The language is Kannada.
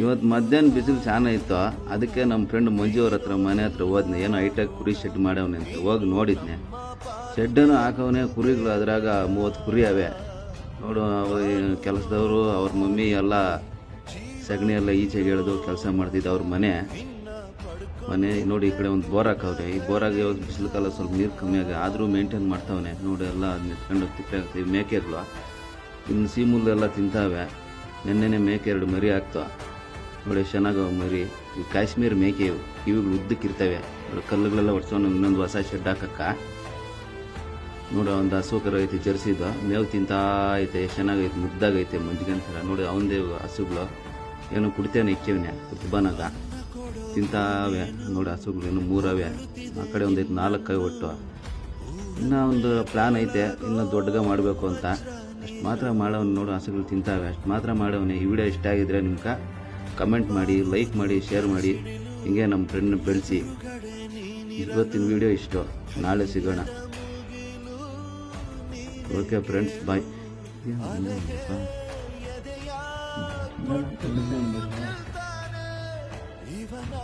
ಇವತ್ತು ಮಧ್ಯಾಹ್ನ ಬಿಸಿಲು ಚೆನ್ನಾಗಿ ಇತ್ತು. ಅದಕ್ಕೆ ನಮ್ಮ ಫ್ರೆಂಡ್ ಮಂಜು ಅವ್ರ ಹತ್ರ, ಮನೆ ಹತ್ರ ಹೋದ್ನೆ. ಏನೋ ಹೈಟೆಕ್ ಕುರಿ ಶೆಡ್ ಮಾಡವನೆ ಅಂತ ಹೋಗಿ ನೋಡಿದ್ನೆ. ಶೆಡ್ಡನ್ನು ಹಾಕವನೆ. ಕುರಿಗಳು ಅದ್ರಾಗ ಮೂವತ್ತು ಕುರಿ ಅವೆ. ನೋಡು ಕೆಲಸದವರು, ಅವ್ರ ಮಮ್ಮಿ ಎಲ್ಲ ಸಗಣಿ ಎಲ್ಲ ಈಚೆಗೆ ಎಳೆದು ಕೆಲಸ ಮಾಡ್ತಿದ್ದೆ ಅವ್ರ ಮನೆ. ಮನೆ, ನೋಡಿ ಈ ಕಡೆ ಒಂದು ಬೋರ್ ಹಾಕವ್ರೆ. ಈ ಬೋರಾಗ ಇವಾಗ ಬಿಸಿಲು ಕಾಲ ಸ್ವಲ್ಪ ನೀರು ಕಮ್ಮಿ ಆಗಿ ಆದರೂ ಮೇಂಟೈನ್ ಮಾಡ್ತಾವನೆ. ನೋಡಿ, ಎಲ್ಲ ನಿಂತ್ಕೊಂಡು ತಿಪ್ಪೆ ಆಗ್ತೀವಿ ಮೇಕೆಗಳು ಇನ್ನು ಸೀಮುಲ್ಲೆಲ್ಲ ತಿಂತಾವೆ. ನೆನ್ನೆನೆ ಮೇಕೆ ಎರಡು ಮರಿ ಆಗ್ತಾವ ನೋಡಿ ಚೆನ್ನಾಗಿ ಮರಿ ಇವು ಕಾಶ್ಮೀರ್ ಮೇಕೆ ಇವು ಕಿವಿಗಳು ಉದ್ದಕ್ಕಿರ್ತವೆ ಕಲ್ಲುಗಳೆಲ್ಲ ಒಡ್ಸೋಣ ಇನ್ನೊಂದು ಹೊಸ ಶೆಡ್ ಹಾಕಕ್ಕ. ನೋಡಿ, ಒಂದು ಹಸು ಐತಿ ಜರ್ಸಿದು ಮೇವು ತಿಂತಾ ಐತೆ ಎಷ್ಟು ಚೆನ್ನಾಗೈತೆ ಮುದ್ದಾಗೈತೆ ಮಂಜಿಗಂತರ ನೋಡಿ, ಅವಂದೇ ಹಸುಗಳು. ಏನು ಕುಡಿತೇನೆ ಇಕ್ಕಿವನೆ ಕುತ್ಬನಾಗ ತಿಂತಾವೆ. ನೋಡಿ, ಹಸುಗಳು ಇನ್ನು ಮೂರವೆ. ಆ ಕಡೆ ಒಂದೈತೆ ನಾಲ್ಕೈ ಒಟ್ಟು. ಇನ್ನೂ ಒಂದು ಪ್ಲ್ಯಾನ್ ಐತೆ, ಇನ್ನೂ ದೊಡ್ಡಗ ಮಾಡಬೇಕು ಅಂತ. ಅಷ್ಟು ಮಾತ್ರ ಮಾಡೋನು ನೋಡು, ಹಸುಗಳು ತಿಂತಾವೆ. ಅಷ್ಟು ಮಾತ್ರ ಮಾಡೋನೆ ಈ ವಿಡಿಯೋ ಇಷ್ಟ ಆಗಿದ್ರೆ ನಿಮ್ಗೆ ಕಮೆಂಟ್ ಮಾಡಿ, ಲೈಕ್ ಮಾಡಿ, ಶೇರ್ ಮಾಡಿ. ಹಿಂಗೆ ನಮ್ಮ ಫ್ರೆಂಡ್ನ ಬೆಳೆಸಿ. ಇವತ್ತಿನ ವಿಡಿಯೋ ಇಷ್ಟು. ನಾಳೆ ಸಿಗೋಣ. Okay friends bye